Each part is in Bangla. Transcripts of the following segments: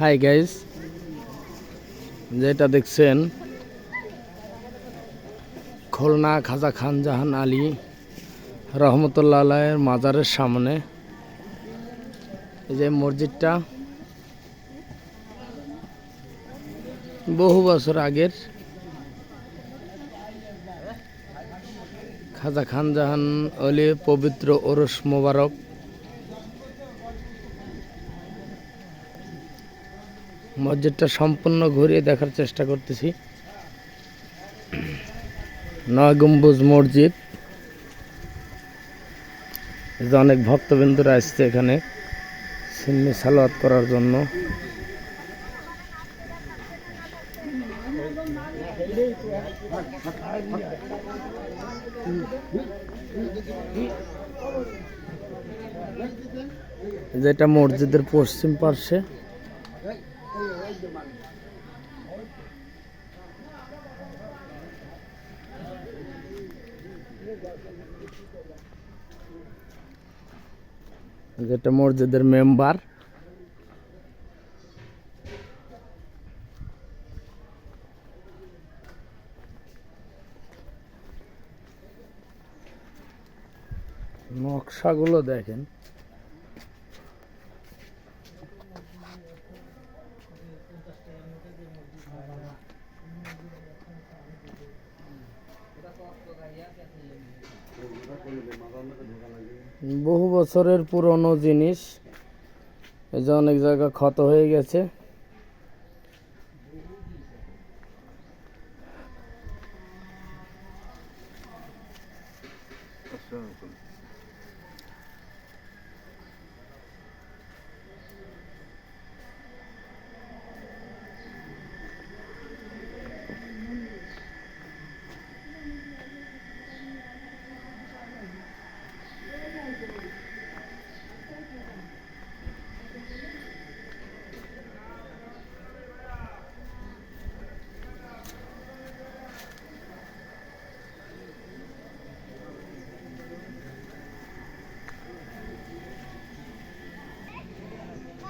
হাই গাইস যেটা দেখছেন, খুলনা খাজা খান জাহান আলী রহমতুল্লাহ মাজারের সামনে। এই যে মসজিদটা, বহু বছর আগের খাজা খান জাহান অলি পবিত্র ওরস মোবারক মসজিদটা সম্পূর্ণ ঘুরিয়ে দেখার চেষ্টা করতেছি। নয় গম্বুজ মসজিদ। যে অনেক ভক্তবিন্দুরা আসছে এখানে সিন্নি সালোয়াত করার জন্য। যেটা মসজিদের পশ্চিম পার্শ্বে। যেটা মসজিদের মেম্বার। নকশাগুলো দেখেন। বহু বছরের পুরনো জিনিস। এই যে অনেক জায়গা ক্ষত হয়ে গেছে।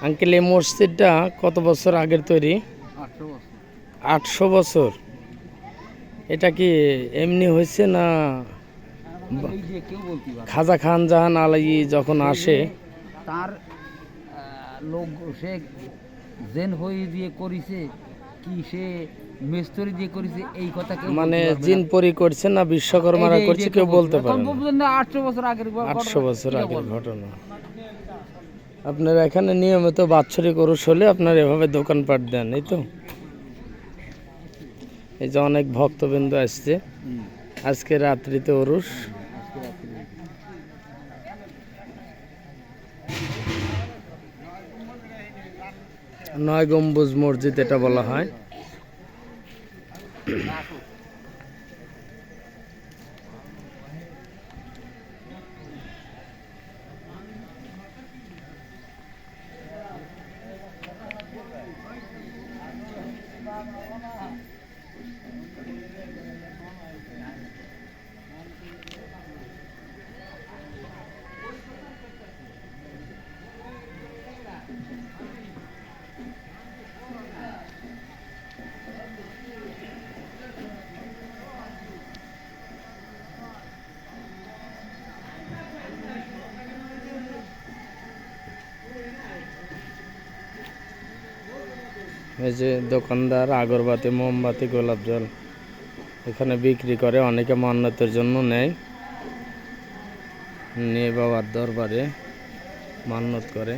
আঙ্কেল এই মসজিদটা কত বছর আগের তৈরি? আটশো বছর। এটা কি এমনি হয়েছে না খাজা খান জাহান আলাই যখন আসে? তার লোক সে জেন হয়ে দিয়ে করিছে কি সে মেস্তরি দিয়ে করিছে এই কথা কেউ মানে জিন পরি করছে না বিশ্বকর্মারা করছে কেউ বলতে পারে না। আটশো বছর আগের ঘটনা, আটশো বছর আগের ঘটনা। আপনার এখানে নিয়মিত বাৎসরিক ওরস হলে আপনার এভাবে দোকানপাট দেন, এই তো? এই যে অনেক ভক্তবৃন্দ আসছে। আজকে রাত্রিতে ওরস। নয় গম্বুজ মসজিদ এটা বলা হয়। এই যে দোকানদার, আগরবাতি, মোমবাতি, গোলাপ জল এখানে বিক্রি করে, অনেকে মান্যতের জন্য নেয়। নিয়ে বাবার দরবারে মান্যত করে।